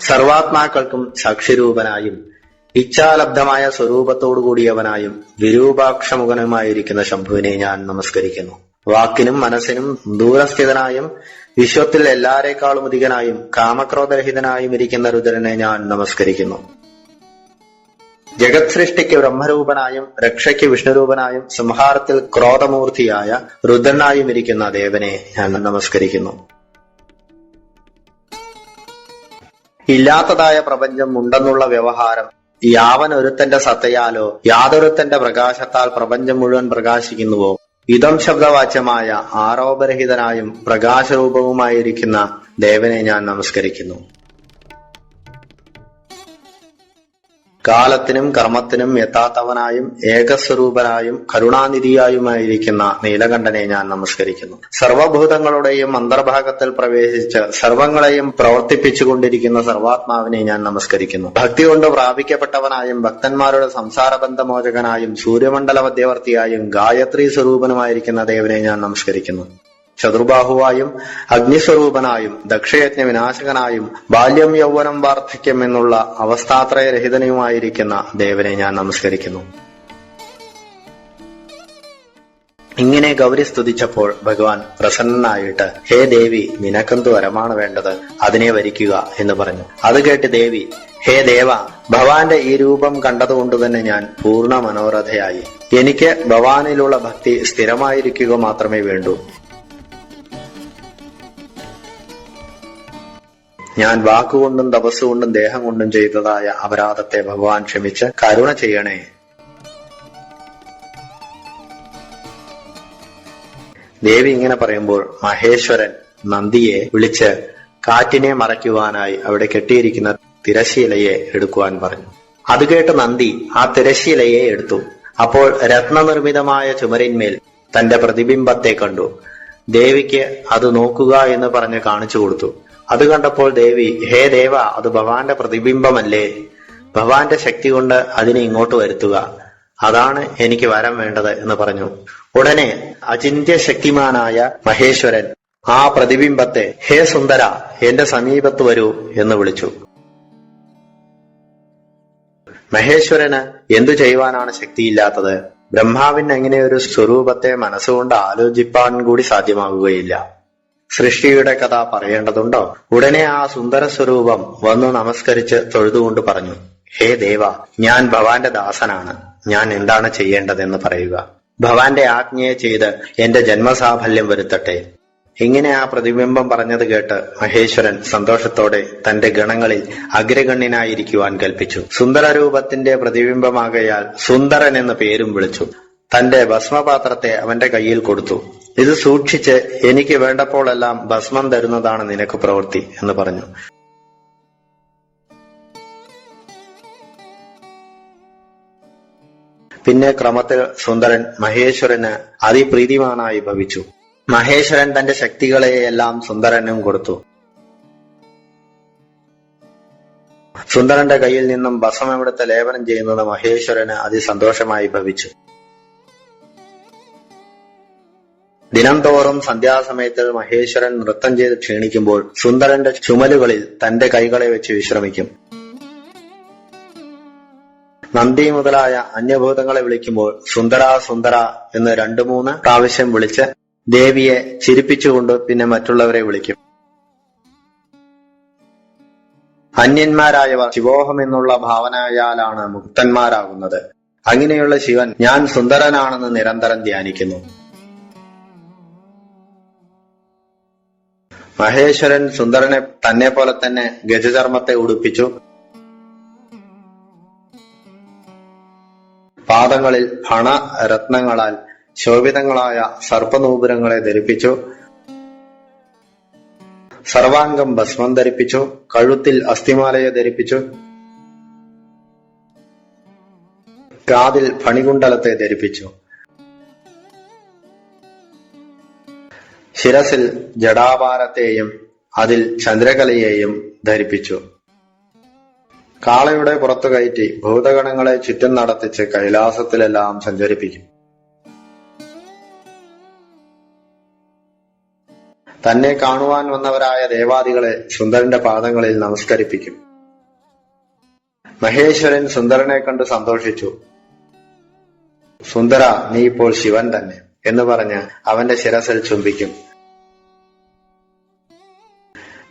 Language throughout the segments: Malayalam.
സർവാത്മാക്കൾക്കും സാക്ഷിരൂപനായും ഇച്ഛാലബ്ധമായ സ്വരൂപത്തോടു കൂടിയവനായും വിരൂപാക്ഷമുഖനുമായിരിക്കുന്ന ശംഭുവിനെ ഞാൻ നമസ്കരിക്കുന്നു. വാക്കിനും മനസ്സിനും ദൂരസ്ഥിതനായും വിശ്വത്തിൽ എല്ലാരേക്കാളും അധികനായും കാമക്രോധരഹിതനായും ഇരിക്കുന്ന രുദ്രനെ ഞാൻ നമസ്കരിക്കുന്നു. ജഗത് സൃഷ്ടിക്ക് ബ്രഹ്മരൂപനായും രക്ഷയ്ക്ക് വിഷ്ണുരൂപനായും സംഹാരത്തിൽ ക്രോധമൂർത്തിയായ രുദ്രനായും ഇരിക്കുന്ന ദേവനെ ഞാൻ നമസ്കരിക്കുന്നു. ഇല്ലാത്തതായ പ്രപഞ്ചം ഉണ്ടെന്നുള്ള വ്യവഹാരം. യാവൻ ഒരുത്തന്റെ സത്തയാലോ യാതൊരുത്തന്റെ പ്രകാശത്താൽ പ്രപഞ്ചം മുഴുവൻ പ്രകാശിക്കുന്നുവോ? ഇതം ശബ്ദവാച്യമായ ആരോപരഹിതനായും പ്രകാശരൂപവുമായിരിക്കുന്ന ദേവനെ ഞാൻ നമസ്കരിക്കുന്നു. കാലത്തിനും കർമ്മത്തിനും എത്താത്തവനായും ഏകസ്വരൂപനായും കരുണാനിധിയായുമായിരിക്കുന്ന നീലകണ്ഠനെ ഞാൻ നമസ്കരിക്കുന്നു. സർവഭൂതങ്ങളുടെയും അന്തർഭാഗത്തിൽ പ്രവേശിച്ച് സർവങ്ങളെയും പ്രവർത്തിപ്പിച്ചുകൊണ്ടിരിക്കുന്ന സർവാത്മാവിനെ ഞാൻ നമസ്കരിക്കുന്നു. ഭക്തി കൊണ്ട് പ്രാപിക്കപ്പെട്ടവനായും ഭക്തന്മാരുടെ സംസാരബന്ധമോചകനായും സൂര്യമണ്ഡല മധ്യവർത്തിയായും ഗായത്രി സ്വരൂപനുമായിരിക്കുന്ന ദേവനെ ഞാൻ നമസ്കരിക്കുന്നു. ചതുർബാഹുവായും അഗ്നിസ്വരൂപനായും ദക്ഷയജ്ഞ വിനാശകനായും ബാല്യം യൗവനം വാർദ്ധക്യം എന്നുള്ള അവസ്ഥാത്രയരഹിതനുമായിരിക്കുന്ന ദേവനെ ഞാൻ നമസ്കരിക്കുന്നു. ഇങ്ങനെ ഗൗരി സ്തുതിച്ചപ്പോൾ ഭഗവാൻ പ്രസന്നനായിട്ട് ഹേ ദേവി നിനക്കെന്തു വരമാണ് വേണ്ടത്? അതിനെ വരിക്കുക എന്ന് പറഞ്ഞു. അത് കേട്ട് ദേവി ഹേ ദേവ ഭവാന്റെ ഈ രൂപം കണ്ടതുകൊണ്ട് തന്നെ ഞാൻ പൂർണ മനോരഥയായി എനിക്ക് ഭവാനിലുള്ള ഭക്തി സ്ഥിരമായിരിക്കുക മാത്രമേ വേണ്ടൂ. ഞാൻ വാക്കുകൊണ്ടും തപസ്സുകൊണ്ടും ദേഹം കൊണ്ടും ചെയ്തതായ അപരാധത്തെ ഭഗവാൻ ക്ഷമിച്ച് കരുണ ചെയ്യണേ. ദേവി ഇങ്ങനെ പറയുമ്പോൾ മഹേശ്വരൻ നന്ദിയെ വിളിച്ച് കാറ്റിനെ മറയ്ക്കുവാനായി അവിടെ കെട്ടിയിരിക്കുന്ന തിരശീലയെ എടുക്കുവാൻ പറഞ്ഞു. അത് കേട്ട് നന്ദി ആ തിരശീലയെ എടുത്തു. അപ്പോൾ രത്നനിർമ്മിതമായ ചുമരിന്മേൽ തന്റെ പ്രതിബിംബത്തെ കണ്ടു. ദേവിക്ക് അത് നോക്കുക എന്ന് പറഞ്ഞ് കാണിച്ചു കൊടുത്തു. അത് കണ്ടപ്പോൾ ദേവി ഹേ ദേവ അത് ഭഗവാന്റെ പ്രതിബിംബമല്ലേ? ഭഗവാന്റെ ശക്തി കൊണ്ട് അതിനെ ഇങ്ങോട്ട് വരുത്തുക. അതാണ് എനിക്ക് വരം വേണ്ടത് എന്ന് പറഞ്ഞു. ഉടനെ അചിന്ത്യ ശക്തിമാനായ മഹേശ്വരൻ ആ പ്രതിബിംബത്തെ ഹേ സുന്ദര എന്റെ സമീപത്ത് വരൂ എന്ന് വിളിച്ചു. മഹേശ്വരന് എന്തു ചെയ്യുവാനാണ് ശക്തിയില്ലാത്തത്? ബ്രഹ്മാവിന് എങ്ങനെ ഒരു സ്വരൂപത്തെ മനസ്സുകൊണ്ട് ആലോചിപ്പാൻ കൂടി സാധ്യമാകുകയില്ല. സൃഷ്ടിയുടെ കഥ പറയേണ്ടതുണ്ടോ? ഉടനെ ആ സുന്ദര സ്വരൂപം വന്നു നമസ്കരിച്ച് തൊഴുതുകൊണ്ട് പറഞ്ഞു ഹേ ദേവ ഞാൻ ഭവാന്റെ ദാസനാണ്. ഞാൻ എന്താണ് ചെയ്യേണ്ടതെന്ന് പറയുക. ഭവാന്റെ ആജ്ഞയെ ചെയ്ത് എന്റെ ജന്മസാഫല്യം വരുത്തട്ടെ. ഇങ്ങനെ ആ പ്രതിബിംബം പറഞ്ഞത് കേട്ട് മഹേശ്വരൻ സന്തോഷത്തോടെ തന്റെ ഗണങ്ങളിൽ അഗ്രഗണ്യനായിരിക്കുവാൻ കൽപ്പിച്ചു. സുന്ദരരൂപത്തിന്റെ പ്രതിബിംബമാകയാൽ സുന്ദരൻ എന്ന പേരും വിളിച്ചു. തന്റെ ഭസ്മപാത്രത്തെ അവന്റെ കയ്യിൽ കൊടുത്തു. ഇത് സൂക്ഷിച്ച് എനിക്ക് വേണ്ടപ്പോഴെല്ലാം ഭസ്മം തരുന്നതാണ് നിനക്ക് പ്രവൃത്തി എന്ന് പറഞ്ഞു. പിന്നെ ക്രമത്തിൽ സുന്ദരൻ മഹേശ്വരന് അതിപ്രീതിമാനായി ഭവിച്ചു. മഹേശ്വരൻ തന്റെ ശക്തികളെയെല്ലാം സുന്ദരനും കൊടുത്തു. സുന്ദരന്റെ കയ്യിൽ നിന്നും ഭസ്മമെടുത്ത് ലേപനം ചെയ്യുന്നത് മഹേശ്വരന് അതിസന്തോഷമായി ഭവിച്ചു. ദിനം സന്ധ്യാസമയത്ത് മഹേശ്വരൻ നൃത്തം ചെയ്ത് ക്ഷീണിക്കുമ്പോൾ സുന്ദരന്റെ ചുമലുകളിൽ തന്റെ കൈകളെ വെച്ച് വിശ്രമിക്കും. നന്ദി മുതലായ അന്യഭൂതങ്ങളെ വിളിക്കുമ്പോൾ സുന്ദര സുന്ദര എന്ന് രണ്ടു മൂന്ന് പ്രാവശ്യം വിളിച്ച് ദേവിയെ ചിരിപ്പിച്ചുകൊണ്ട് പിന്നെ മറ്റുള്ളവരെ വിളിക്കും. അന്യന്മാരായവർ ശിവോഹം എന്നുള്ള ഭാവനയാലാണ് മുക്തന്മാരാകുന്നത്. അങ്ങനെയുള്ള ശിവൻ ഞാൻ സുന്ദരനാണെന്ന് നിരന്തരം ധ്യാനിക്കുന്നു. മഹേശ്വരൻ സുന്ദരനെ തന്നെ പോലെ തന്നെ ഗജചർമ്മത്തെ ഉടുപ്പിച്ചു. പാദങ്ങളിൽ ഹണ രത്നങ്ങളാൽ ശോഭിതങ്ങളായ സർപ്പനൂപുരങ്ങളെ ധരിപ്പിച്ചു. സർവാംഗം ഭസ്മം ധരിപ്പിച്ചു. കഴുത്തിൽ അസ്ഥിമാലയെ ധരിപ്പിച്ചു. കാതിൽ ഫണികുണ്ടലത്തെ ധരിപ്പിച്ചു. ശിരസിൽ ജടാപാരത്തെയും അതിൽ ചന്ദ്രകലയെയും ധരിപ്പിച്ചു. കാളയുടെ പുറത്തു കയറ്റി ഭൂതഗണങ്ങളെ ചുറ്റും നടത്തിച്ച് കൈലാസത്തിലെല്ലാം സഞ്ചരിപ്പിക്കും. തന്നെ കാണുവാൻ വന്നവരായ ദേവാദികളെ സുന്ദരന്റെ പാദങ്ങളിൽ നമസ്കരിപ്പിക്കും. മഹേശ്വരൻ സുന്ദരനെ കണ്ട് സന്തോഷിച്ചു. സുന്ദര നീ ഇപ്പോൾ ശിവൻ തന്നെ എന്ന് പറഞ്ഞ് അവന്റെ ശിരസിൽ ചുംബിക്കും.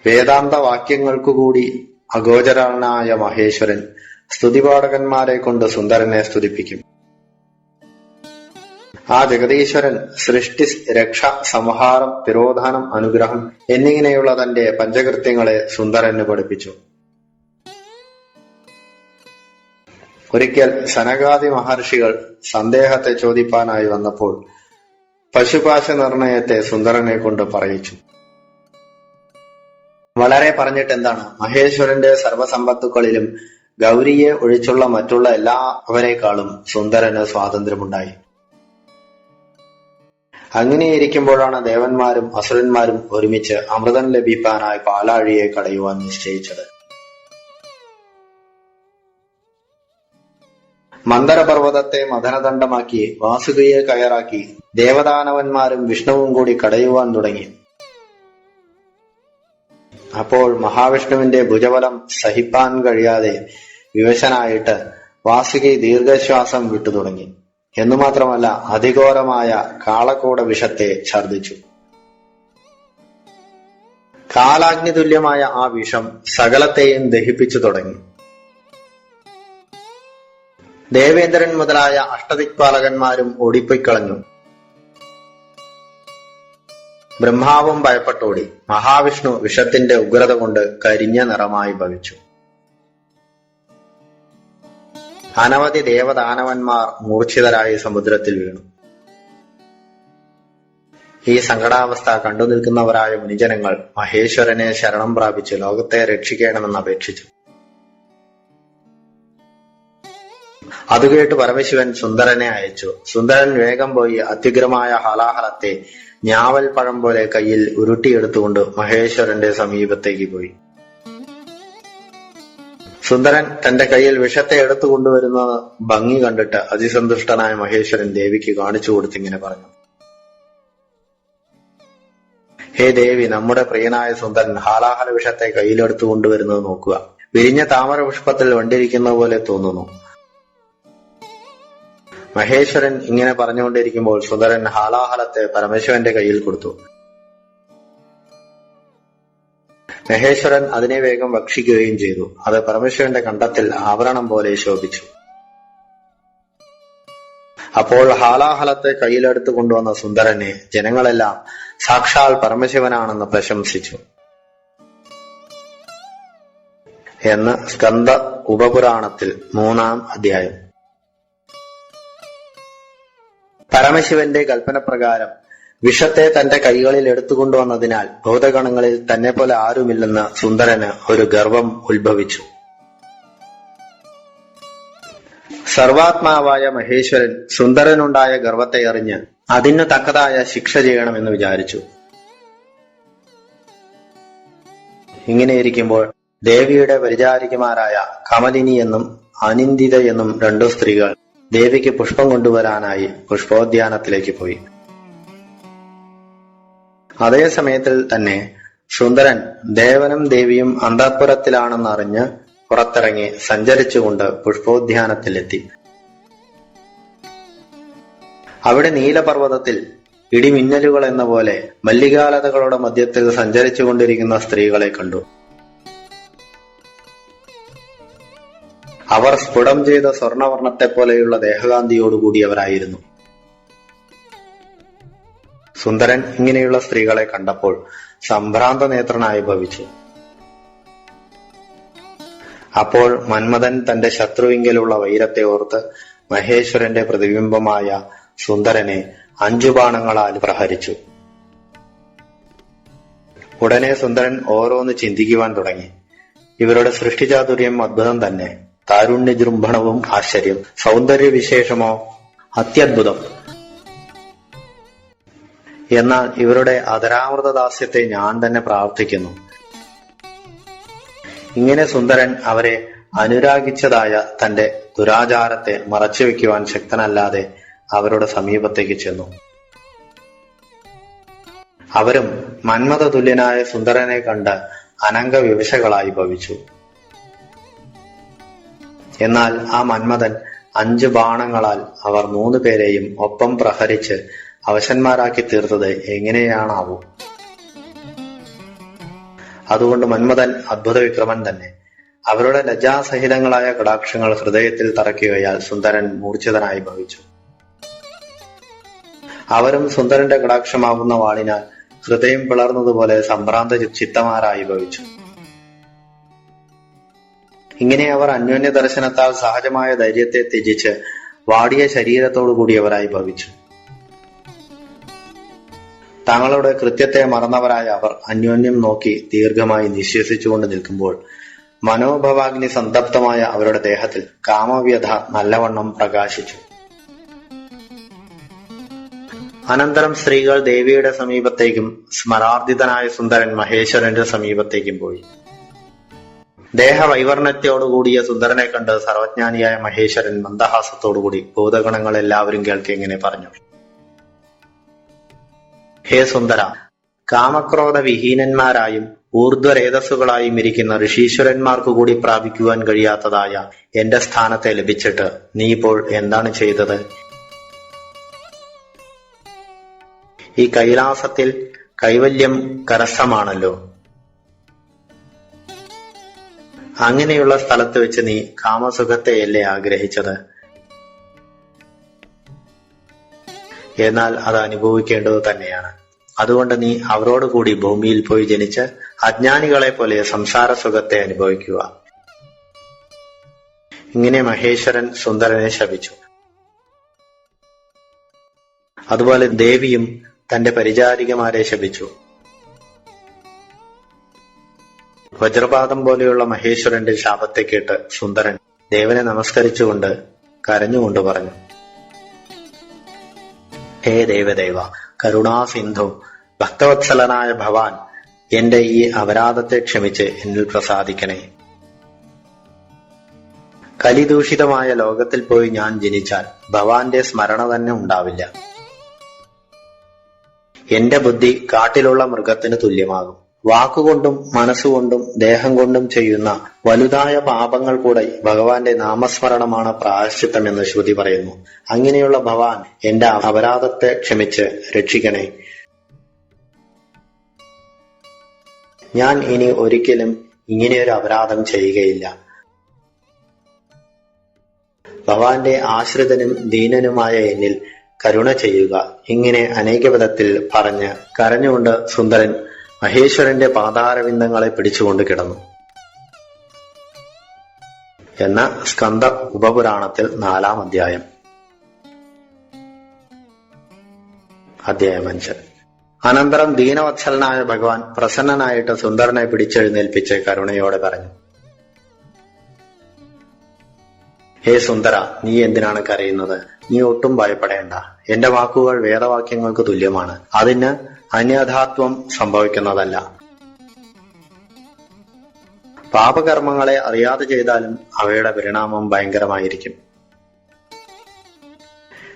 വേദാന്ത വാക്യങ്ങൾക്കു കൂടി അഗോചരനായ മഹേശ്വരൻ സ്തുതിപാഠകന്മാരെ കൊണ്ട് സുന്ദരനെ സ്തുതിപ്പിക്കും. ആ ജഗതീശ്വരൻ സൃഷ്ടി രക്ഷ സംഹാരം തിരോധാനം അനുഗ്രഹം എന്നിങ്ങനെയുള്ള തന്റെ പഞ്ചകൃത്യങ്ങളെ സുന്ദരന് പഠിപ്പിച്ചു. ഒരിക്കൽ സനകാദി മഹർഷികൾ സന്ദേഹത്തെ ചോദിപ്പാനായി വന്നപ്പോൾ പശുപാശ നിർണയത്തെ സുന്ദരനെ കൊണ്ട് പറയിച്ചു. വളരെ പറഞ്ഞിട്ട് എന്താണ്? മഹേശ്വരന്റെ സർവസമ്പത്തുക്കളിലും ഗൗരിയെ ഒഴിച്ചുള്ള മറ്റുള്ള എല്ലാവരെക്കാളും സുന്ദരന് സ്വാതന്ത്ര്യമുണ്ടായി. അങ്ങനെയിരിക്കുമ്പോഴാണ് ദേവന്മാരും അസുരന്മാരും ഒരുമിച്ച് അമൃതം ലഭിക്കാനായി പാലാഴിയെ കടയുവാൻ നിശ്ചയിച്ചത്. മന്ദരപർവതത്തെ മദനദണ്ഡമാക്കി വാസുകിയെ കയറാക്കി ദേവദാനവന്മാരും വിഷ്ണുവും കൂടി കടയുവാൻ തുടങ്ങി. അപ്പോൾ മഹാവിഷ്ണുവിന്റെ ഭുജബലം സഹിപ്പാൻ കഴിയാതെ വിവശനായിട്ട് വാസുകി ദീർഘശ്വാസം വിട്ടു തുടങ്ങി. എന്നു മാത്രമല്ല അതിഘോരമായ കാളക്കൂട വിഷത്തെ ഛർദിച്ചു കാലാഗ്നി തുല്യമായ ആ വിഷം സകലത്തെയും ദഹിപ്പിച്ചു തുടങ്ങി. ദേവേന്ദ്രൻ മുതലായ അഷ്ടദിക്പാലകന്മാരും ഓടിപ്പോയിക്കളഞ്ഞു ബ്രഹ്മാവും ഭയപ്പെട്ടോടി. മഹാവിഷ്ണു വിഷത്തിന്റെ ഉഗ്രത കൊണ്ട് കരിഞ്ഞ നിറമായി ഭവിച്ചു. അനവധി ദേവദാനവന്മാർ മൂർച്ഛിതരായി സമുദ്രത്തിൽ വീണു. ഈ സങ്കടാവസ്ഥ കണ്ടു നിൽക്കുന്നവരായ മുനിജനങ്ങൾ മഹേശ്വരനെ ശരണം പ്രാപിച്ച് ലോകത്തെ രക്ഷിക്കണമെന്ന് അപേക്ഷിച്ചു. അതുകേട്ട് പരമശിവൻ സുന്ദരനെ അയച്ചു. സുന്ദരൻ വേഗം പോയി അത്യുഗ്രമായ ഹലാഹലത്തെ ഞാവൽ പഴം പോലെ കയ്യിൽ ഉരുട്ടിയെടുത്തുകൊണ്ട് മഹേശ്വരന്റെ സമീപത്തേക്ക് പോയി. സുന്ദരൻ തന്റെ കയ്യിൽ വിഷത്തെ എടുത്തു കൊണ്ടുവരുന്ന ഭംഗി കണ്ടിട്ട് അതിസന്തുഷ്ടനായ മഹേശ്വരൻ ദേവിക്ക് കാണിച്ചു കൊടുത്തിങ്ങനെ പറഞ്ഞു. ഹേ ദേവി നമ്മുടെ പ്രിയനായ സുന്ദരൻ ഹാലാഹല വിഷത്തെ കയ്യിലെടുത്തു കൊണ്ടുവരുന്നത് നോക്കുക. വിരിഞ്ഞ താമര പുഷ്പത്തിൽ വണ്ടിരിക്കുന്ന പോലെ തോന്നുന്നു. മഹേശ്വരൻ ഇങ്ങനെ പറഞ്ഞുകൊണ്ടിരിക്കുമ്പോൾ സുന്ദരൻ ഹാലാഹലത്തെ പരമേശ്വരന്റെ കയ്യിൽ കൊടുത്തു. മഹേശ്വരൻ അതിനെ വേഗം ഭക്ഷിക്കുകയും ചെയ്തു. അത് പരമേശ്വരന്റെ കണ്ടത്തിൽ ആവരണം പോലെ ശോഭിച്ചു. അപ്പോൾ ഹാലാഹലത്തെ കയ്യിലെടുത്തു കൊണ്ടുവന്ന സുന്ദരനെ ജനങ്ങളെല്ലാം സാക്ഷാൽ പരമശിവനാണെന്ന് പ്രശംസിച്ചു. എന്ന് സ്കന്ദ ഉപപുരാണത്തിൽ മൂന്നാം അധ്യായം. പരമശിവന്റെ കൽപ്പനപ്രകാരം വിഷത്തെ തന്റെ കൈകളിൽ എടുത്തുകൊണ്ടുവന്നതിനാൽ ഭൂതഗണങ്ങളിൽ തന്നെ പോലെ ആരുമില്ലെന്ന് സുന്ദരന് ഒരു ഗർവം ഉത്ഭവിച്ചു. സർവാത്മാവായ മഹേശ്വരൻ സുന്ദരനുണ്ടായ ഗർവത്തെ അറിഞ്ഞ് അതിന് തക്കതായ ശിക്ഷ ചെയ്യണമെന്ന് വിചാരിച്ചു. ഇങ്ങനെയിരിക്കുമ്പോൾ ദേവിയുടെ പരിചാരികമാരായ കമലിനി എന്നും അനിന്ദിത എന്നും രണ്ടു സ്ത്രീകൾ ദേവിക്ക് പുഷ്പം കൊണ്ടുവരാനായി പുഷ്പോദ്യാനത്തിലേക്ക് പോയി. അതേ സമയത്തിൽ തന്നെ സുന്ദരൻ ദേവനും ദേവിയും അന്താപുരത്തിലാണെന്നറിഞ്ഞ് പുറത്തിറങ്ങി സഞ്ചരിച്ചുകൊണ്ട് പുഷ്പോദ്യാനത്തിലെത്തി. അവിടെ നീലപർവതത്തിൽ ഇടിമിന്നലുകൾ എന്ന പോലെ മല്ലികാലതകളുടെ മധ്യത്തിൽ സഞ്ചരിച്ചു കൊണ്ടിരിക്കുന്ന സ്ത്രീകളെ കണ്ടു. അവർ സ്ഫുടം ചെയ്ത സ്വർണവർണത്തെ പോലെയുള്ള ദേഹകാന്തിയോടുകൂടിയവരായിരുന്നു. സുന്ദരൻ ഇങ്ങനെയുള്ള സ്ത്രീകളെ കണ്ടപ്പോൾ സംഭ്രാന്ത നേത്രനായി ഭവിച്ചു. അപ്പോൾ മന്മഥൻ തന്റെ ശത്രുവിങ്കലുള്ള വൈരത്തെ ഓർത്ത് മഹേശ്വരന്റെ പ്രതിബിംബമായ സുന്ദരനെ അഞ്ചു ബാണങ്ങളാൽ പ്രഹരിച്ചു. ഉടനെ സുന്ദരൻ ഓരോന്ന് ചിന്തിക്കുവാൻ തുടങ്ങി. ഇവരുടെ സൃഷ്ടിചാതുര്യം അദ്ഭുതം തന്നെ. താരുണ്യജൃംഭണവും ആശ്ചര്യം. സൗന്ദര്യവിശേഷമോ? അത്യത്ഭുതം എന്നാൽ ഇവരുടെ അതരാമൃതദാസ്യത്തെ ഞാൻ തന്നെ പ്രാർത്ഥിക്കുന്നു. ഇങ്ങനെ സുന്ദരൻ അവരെ അനുരാഗിച്ചതായ തന്റെ ദുരാചാരത്തെ മറച്ചുവെക്കുവാൻ ശക്തനല്ലാതെ അവരുടെ സമീപത്തേക്ക് ചെന്നു. അവരും മന്മത തുല്യനായ സുന്ദരനെ കണ്ട് അനംഗ വിവശകളായി ഭവിച്ചു. എന്നാൽ ആ മന്മഥൻ അഞ്ചു ബാണങ്ങളാൽ അവർ മൂന്നു പേരെയും ഒപ്പം പ്രഹരിച്ച് അവശന്മാരാക്കി തീർത്തത് എങ്ങനെയാണാവൂ. അതുകൊണ്ട് മന്മഥൻ അത്ഭുത വിക്രമൻ തന്നെ. അവരുടെ ലജ്ജാസഹിതങ്ങളായ കടാക്ഷങ്ങൾ ഹൃദയത്തിൽ തറക്കുകയാൽ സുന്ദരൻ മൂർച്ഛിതനായി ഭവിച്ചു. അവരും സുന്ദരന്റെ കടാക്ഷമാകുന്ന വാളിനാൽ ഹൃദയം പിളർന്നതുപോലെ സംഭ്രാന്ത ചിത്തമാരായി ഭവിച്ചു. ഇങ്ങനെ അവർ അന്യോന്യ ദർശനത്താൽ സഹജമായ ധൈര്യത്തെ ത്യജിച്ച് വാടിയ ശരീരത്തോടു കൂടിയവരായി ഭവിച്ചു. തങ്ങളുടെ കൃത്യത്തെ മറന്നവരായ അവർ അന്യോന്യം നോക്കി ദീർഘമായി നിശ്വസിച്ചുകൊണ്ട് നിൽക്കുമ്പോൾ മനോഭവാഗ്നി സന്തപ്തമായ അവരുടെ ദേഹത്തിൽ കാമവ്യഥ നല്ലവണ്ണം പ്രകാശിച്ചു. അനന്തരം സ്ത്രീകൾ ദേവിയുടെ സമീപത്തേക്കും സ്മരാർദ്ദിതനായ സുന്ദരൻ മഹേശ്വരന്റെ സമീപത്തേക്കും പോയി. ദേഹവൈവർണത്തോടുകൂടിയ സുന്ദരനെ കണ്ട് സർവജ്ഞാനിയായ മഹേശ്വരൻ മന്ദഹാസത്തോടുകൂടി ഭൂതഗണങ്ങൾ എല്ലാവരും കേൾക്കെ ഇങ്ങനെ പറഞ്ഞു. ഹേ സുന്ദര കാമക്രോധ വിഹീനന്മാരായും ഊർധ്വരേതസ്സുകളായും ഇരിക്കുന്ന ഋഷീശ്വരന്മാർക്കു കൂടി പ്രാപിക്കുവാൻ കഴിയാത്തതായ എന്റെ സ്ഥാനത്തെ ലഭിച്ചിട്ട് നീ ഇപ്പോൾ എന്താണ് ചെയ്തത്? ഈ കൈലാസത്തിൽ കൈവല്യം കരസ്ഥമാണല്ലോ. അങ്ങനെയുള്ള സ്ഥലത്ത് വെച്ച് നീ കാമസുഖത്തെയല്ലേ ആഗ്രഹിച്ചത്? എന്നാൽ അത് അനുഭവിക്കേണ്ടത് തന്നെയാണ്. അതുകൊണ്ട് നീ അവരോട് കൂടി ഭൂമിയിൽ പോയി ജനിച്ച് അജ്ഞാനികളെ പോലെ സംസാര സുഖത്തെ അനുഭവിക്കുക. ഇങ്ങനെ മഹേശ്വരൻ സുന്ദരനെ ശപിച്ചു. അതുപോലെ ദേവിയും തന്റെ പരിചാരികമാരെ ശപിച്ചു. വജ്രപാതം പോലെയുള്ള മഹേശ്വരന്റെ ശാപത്തെ കേട്ട് സുന്ദരൻ ദേവനെ നമസ്കരിച്ചുകൊണ്ട് കരഞ്ഞുകൊണ്ട് പറഞ്ഞു ഹേ ദേവദേവ കരുണാസിന്ധു ഭക്തവത്സലനായ ഭവാൻ എന്റെ ഈ അപരാധത്തെ ക്ഷമിച്ച് എന്നിൽ പ്രസാദിക്കണേ. കലിദൂഷിതമായ ലോകത്തിൽ പോയി ഞാൻ ജനിച്ചാൽ ഭവാന്റെ സ്മരണ തന്നെ ഉണ്ടാവില്ല. എന്റെ ബുദ്ധി കാട്ടിലുള്ള മൃഗത്തിന് തുല്യമാകും. വാക്കുകൊണ്ടും മനസ്സുകൊണ്ടും ദേഹം കൊണ്ടും ചെയ്യുന്ന വലുതായ പാപങ്ങൾ കൂടെ ഭഗവാന്റെ നാമസ്മരണമാണ് പ്രായശ്ചിത്തമെന്ന് ശ്രുതി പറയുന്നു. അങ്ങനെയുള്ള ഭവാൻ എന്റെ അപരാധത്തെ ക്ഷമിച്ച് രക്ഷിക്കണേ. ഞാൻ ഇനി ഒരിക്കലും ഇങ്ങനെയൊരു അപരാധം ചെയ്യുകയില്ല. ഭഗവാന്റെ ആശ്രിതനും ദീനനുമായ എന്നിൽ കരുണ ചെയ്യുക. ഇങ്ങനെ അനേക വിധത്തിൽ പറഞ്ഞ് കരഞ്ഞുകൊണ്ട് സുന്ദരൻ മഹേശ്വരന്റെ പാതാരവിന്ദങ്ങളെ പിടിച്ചുകൊണ്ട് കിടന്നു. എന്ന സ്കന്ദ ഉപപുരാണത്തിൽ നാലാം അധ്യായം. അധ്യായം അഞ്ച്. അനന്തരം ദീനവത്സലനായ ഭഗവാൻ പ്രസന്നനായിട്ട് സുന്ദരനെ പിടിച്ചെഴുന്നേൽപ്പിച്ച് കരുണയോടെ പറഞ്ഞു ഹേ സുന്ദര നീ എന്തിനാണ് കരയുന്നത്? നീ ഒട്ടും ഭയപ്പെടേണ്ട. എന്റെ വാക്കുകൾ വേദവാക്യങ്ങൾക്ക് തുല്യമാണ്. അതിന് അന്യഥാത്വം സംഭവിക്കുന്നതല്ല. പാപകർമ്മങ്ങളെ അറിയാതെ ചെയ്താലും അവയുടെ പരിണാമം ഭയങ്കരമായിരിക്കും.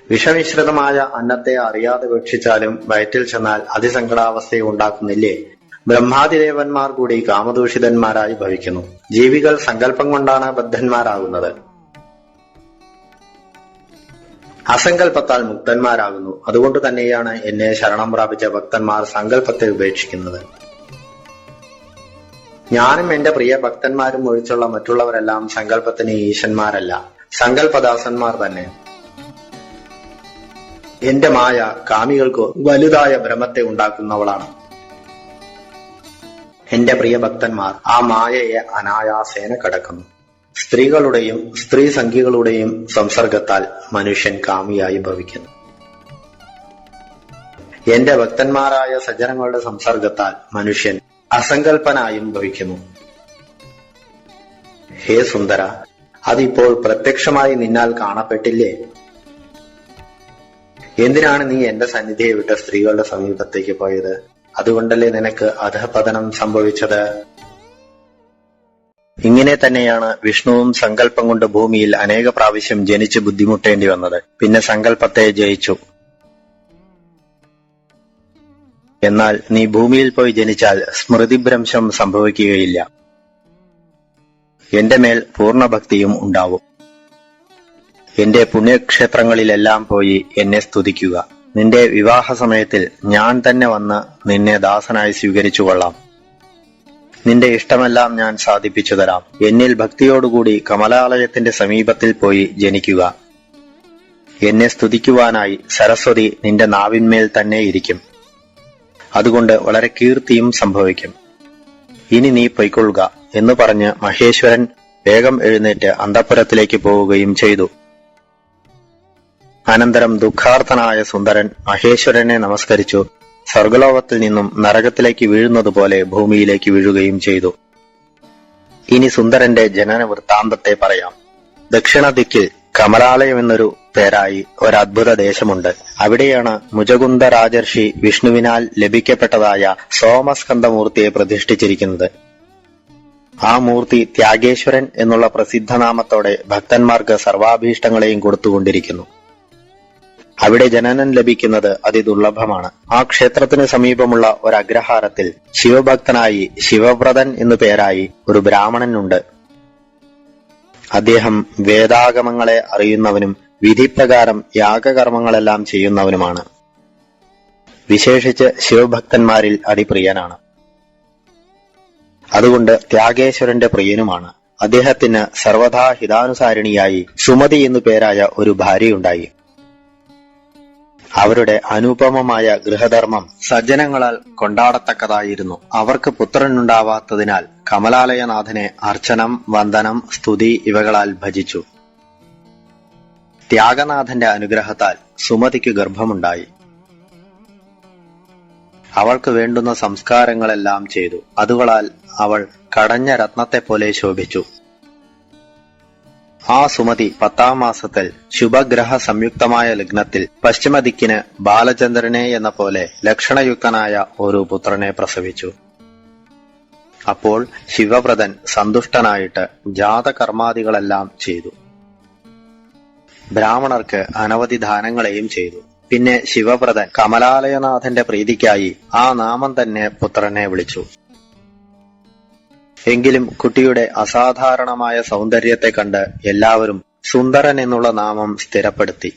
വിഷമിശ്രിതമായ അന്നത്തെ അറിയാതെ ഭക്ഷിച്ചാലും വയറ്റിൽ ചെന്നാൽ അതിസങ്കടാവസ്ഥയെ ഉണ്ടാക്കുന്നില്ലേ? ബ്രഹ്മാതിദേവന്മാർ കൂടി കാമദൂഷിതന്മാരായി ഭവിക്കുന്നു. ജീവികൾ സങ്കല്പം കൊണ്ടാണ് ബദ്ധന്മാരാകുന്നത്. അസങ്കല്പത്താൽ മുക്തന്മാരാകുന്നു. അതുകൊണ്ട് തന്നെയാണ് എന്നെ ശരണം പ്രാപിച്ച ഭക്തന്മാർ സങ്കല്പത്തെ ഉപേക്ഷിക്കുന്നത്. ഞാനും എന്റെ പ്രിയ ഭക്തന്മാരും ഒഴിച്ചുള്ള മറ്റുള്ളവരെല്ലാം സങ്കല്പത്തിന് ഈശന്മാരല്ല. സങ്കല്പദാസന്മാർ തന്നെ. എന്റെ മായ കാമികൾക്ക് വലുതായ ഭ്രമത്തെ ഉണ്ടാക്കുന്നവളാണ്. എന്റെ പ്രിയ ഭക്തന്മാർ ആ മായയെ അനായാസേന കടക്കുന്നു. സ്ത്രീകളുടെയും സ്ത്രീ സംഖ്യകളുടെയും സംസർഗത്താൽ മനുഷ്യൻ കാമിയായി ഭവിക്കുന്നു. എന്റെ ഭക്തന്മാരായ സജ്ജനങ്ങളുടെ സംസർഗത്താൽ മനുഷ്യൻ അസങ്കൽപ്പനായും ഭവിക്കുന്നു. ഹേ സുന്ദര അതിപ്പോൾ പ്രത്യക്ഷമായി നിന്നാൽ കാണപ്പെട്ടില്ലേ? എന്തിനാണ് നീ എന്റെ സന്നിധിയെ വിട്ട സ്ത്രീകളുടെ സമീപത്തേക്ക് പോയത്? അതുകൊണ്ടല്ലേ നിനക്ക് അധപതനം സംഭവിച്ചത്? ഇങ്ങനെ തന്നെയാണ് വിഷ്ണുവും സങ്കല്പം കൊണ്ട് ഭൂമിയിൽ അനേക പ്രാവശ്യം ജനിച്ച് ബുദ്ധിമുട്ടേണ്ടി വന്നത്. പിന്നെ സങ്കല്പത്തെ ജയിച്ചു. എന്നാൽ നീ ഭൂമിയിൽ പോയി ജനിച്ചാൽ സ്മൃതിഭ്രംശം സംഭവിക്കുകയില്ല. എന്റെ മേൽ പൂർണ ഭക്തിയും ഉണ്ടാവും. എന്റെ പുണ്യക്ഷേത്രങ്ങളിലെല്ലാം പോയി എന്നെ സ്തുതിക്കുക. നിന്റെ വിവാഹ സമയത്തിൽ ഞാൻ തന്നെ വന്ന് നിന്നെ ദാസനായി സ്വീകരിച്ചു കൊള്ളാം നിന്റെ ഇഷ്ടമെല്ലാം ഞാൻ സാധിപ്പിച്ചു തരാം. എന്നിൽ ഭക്തിയോടുകൂടി കമലാലയത്തിന്റെ സമീപത്തിൽ പോയി ജനിക്കുക. എന്നെ സ്തുതിക്കുവാനായി സരസ്വതി നിന്റെ നാവിന്മേൽ തന്നെ ഇരിക്കും. അതുകൊണ്ട് വളരെ കീർത്തിയും സംഭവിക്കും. ഇനി നീ പൊയ്ക്കൊള്ളുക എന്ന് പറഞ്ഞ് മഹേശ്വരൻ വേഗം എഴുന്നേറ്റ് അന്തപുരത്തിലേക്ക് പോവുകയും ചെയ്തു. അനന്തരം ദുഃഖാർത്ഥനായ സുന്ദരൻ മഹേശ്വരനെ നമസ്കരിച്ചു. സ്വർഗലോകത്തിൽ നിന്നും നരകത്തിലേക്ക് വീഴുന്നതുപോലെ ഭൂമിയിലേക്ക് വീഴുകയും ചെയ്തു. ഇനി സുന്ദരന്റെ ജനന വൃത്താന്തത്തെ പറയാം. ദക്ഷിണ ദിക്കിൽ കമലാലയം എന്നൊരു പേരായി ഒരദ്ഭുത ദേശമുണ്ട്. അവിടെയാണ് മുജകുന്ദ രാജർഷി വിഷ്ണുവിനാൽ ലഭിക്കപ്പെട്ടതായ സോമസ്കന്ധമൂർത്തിയെ പ്രതിഷ്ഠിച്ചിരിക്കുന്നത്. ആ മൂർത്തി ത്യാഗേശ്വരൻ എന്നുള്ള പ്രസിദ്ധനാമത്തോടെ ഭക്തന്മാർക്ക് സർവാഭീഷ്ടങ്ങളെയും കൊടുത്തുകൊണ്ടിരിക്കുന്നു. അവിടെ ജനനം ലഭിക്കുന്നത് അതിദുർലഭമാണ്. ആ ക്ഷേത്രത്തിന് സമീപമുള്ള ഒരു അഗ്രഹാരത്തിൽ ശിവഭക്തനായി ശിവവ്രതൻ എന്നു പേരായി ഒരു ബ്രാഹ്മണനുണ്ട്. അദ്ദേഹം വേദാഗമങ്ങളെ അറിയുന്നവനും വിധിപ്രകാരം യാഗകർമ്മങ്ങളെല്ലാം ചെയ്യുന്നവനുമാണ്. വിശേഷിച്ച് ശിവഭക്തന്മാരിൽ അതിപ്രിയനാണ്. അതുകൊണ്ട് ത്യാഗേശ്വരന്റെ പ്രിയനുമാണ്. അദ്ദേഹത്തിന് സർവഥാ ഹിതാനുസാരിണിയായി സുമതി എന്നു പേരായ ഒരു ഭാര്യയുണ്ടായി. അവരുടെ അനുപമമായ ഗൃഹധർമ്മം സജ്ജനങ്ങളാൽ കൊണ്ടാടത്തക്കതായിരുന്നു. അവർക്ക് പുത്രനുണ്ടാവാത്തതിനാൽ കമലാലയനാഥനെ അർച്ചനം വന്ദനം സ്തുതി ഇവകളാൽ ഭജിച്ചു. ത്യാഗനാഥന്റെ അനുഗ്രഹത്താൽ സുമതിക്ക് ഗർഭമുണ്ടായി. അവൾക്ക് വേണ്ടുന്ന സംസ്കാരങ്ങളെല്ലാം ചെയ്തു. അതുകളാൽ അവൾ കടഞ്ഞ രത്നത്തെ പോലെ ശോഭിച്ചു. ആ സുമതി പത്താം മാസത്തിൽ ശുഭഗ്രഹ സംയുക്തമായ ലഗ്നത്തിൽ പശ്ചിമദിക്കിന് ബാലചന്ദ്രനെ എന്ന പോലെ ലക്ഷണയുക്തനായ ഒരു പുത്രനെ പ്രസവിച്ചു. അപ്പോൾ ശിവവ്രതൻ സന്തുഷ്ടനായിട്ട് ജാതകർമാദികളെല്ലാം ചെയ്തു. ബ്രാഹ്മണർക്ക് അനവധി ദാനങ്ങളെയും ചെയ്തു. പിന്നെ ശിവവ്രതൻ കമലാലയനാഥന്റെ പ്രീതിക്കായി ആ നാമം തന്നെ പുത്രനെ വിളിച്ചു. എങ്കിലും കുട്ടിയുടെ അസാധാരണമായ സൗന്ദര്യത്തെ കണ്ട് എല്ലാവരും സുന്ദരൻ എന്നുള്ള നാമം സ്ഥിരപ്പെടുത്തി.